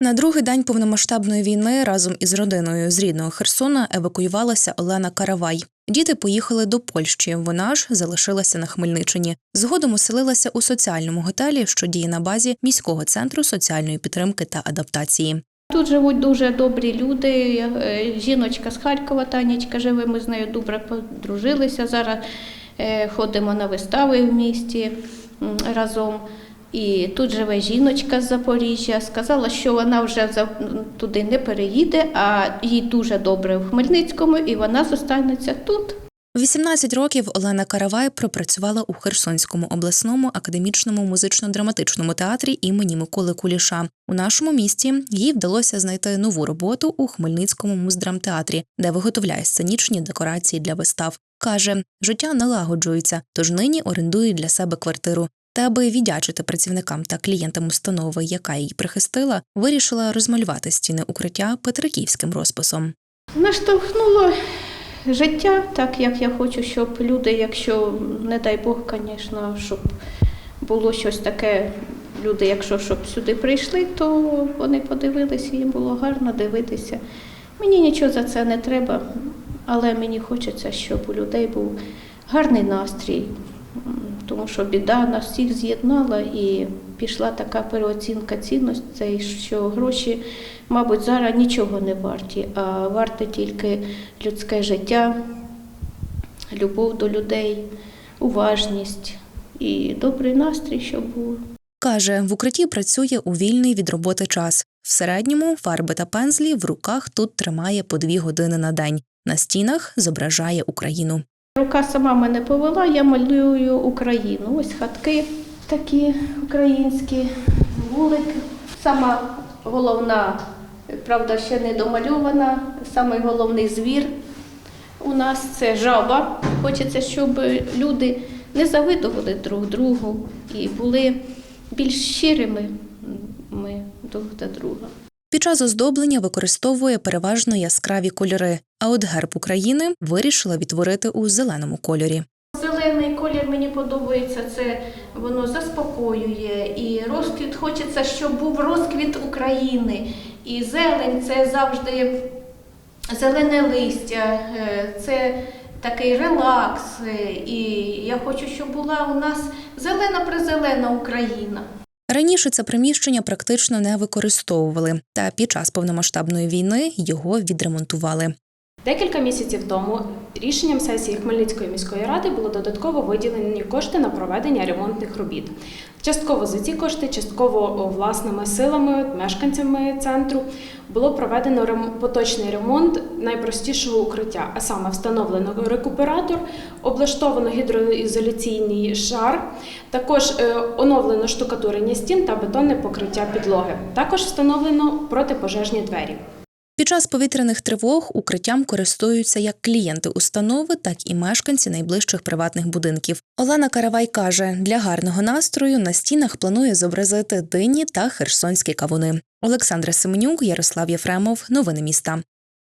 На другий день повномасштабної війни разом із родиною з рідного Херсона евакуювалася Олена Каравай. Діти поїхали до Польщі. Вона ж залишилася на Хмельниччині. Згодом оселилася у соціальному готелі, що діє на базі міського центру соціальної підтримки та адаптації. Тут живуть дуже добрі люди. Е, Жіночка з Харкова, Танечка живе, ми з нею добре подружилися. Зараз е, ходимо на вистави в місті разом. І тут живе жіночка з Запоріжжя. Сказала, що вона вже туди не переїде, а їй дуже добре в Хмельницькому, і вона зостанеться тут. 18 років Олена Каравай пропрацювала у Херсонському обласному академічному музично-драматичному театрі імені Миколи Куліша. У нашому місті їй вдалося знайти нову роботу у Хмельницькому муздрамтеатрі, де виготовляє сценічні декорації для вистав. Каже, життя налагоджується, тож нині орендує для себе квартиру. Та аби віддячити працівникам та клієнтам установи, яка її прихистила, вирішила розмалювати стіни укриття петриківським розписом. Наштовхнуло життя, так як я хочу, щоб люди, якщо, не дай Бог, звісно, щоб було щось таке, люди, якщо щоб сюди прийшли, то вони подивилися, їм було гарно дивитися. Мені нічого за це не треба, але мені хочеться, щоб у людей був гарний настрій, тому що біда нас всіх з'єднала і пішла така переоцінка цінностей, що гроші, мабуть, зараз нічого не варті, а варте тільки людське життя, любов до людей, уважність і добрий настрій, щоб був. Каже, в укритті працює у вільний від роботи час. В середньому фарби та пензлі в руках тут тримає по дві години на день. На стінах зображає Україну. Рука сама мене повела, я малюю Україну. Ось хатки такі українські, вулик. Сама головна, правда, ще не домальована, самий головний звір у нас це жаба. Хочеться, щоб люди не завидували друг другу і були більш щирими ми друг до друга. Під час оздоблення використовує переважно яскраві кольори, а от герб України вирішила відтворити у зеленому кольорі. Зелений колір мені подобається, це воно заспокоює і розквіт. Хочеться, щоб був розквіт України. І зелень це завжди зелене листя, е, це такий релакс. е, І я хочу, щоб була у нас зелена призелена Україна. Раніше це приміщення практично не використовували, та під час повномасштабної війни його відремонтували. Декілька місяців тому рішенням сесії Хмельницької міської ради було додатково виділені кошти на проведення ремонтних робіт. Частково за ці кошти, частково власними силами, мешканцями центру було проведено поточний ремонт найпростішого укриття, а саме встановлено рекуператор, облаштовано гідроізоляційний шар, також е, оновлено штукатурення стін та бетонне покриття підлоги. Також встановлено протипожежні двері. Під час повітряних тривог укриттям користуються як клієнти установи, так і мешканці найближчих приватних будинків. Олена Каравай каже, для гарного настрою на стінах планує зобразити дині та херсонські кавуни. Олександра Семенюк, Ярослав Єфремов. Новини міста.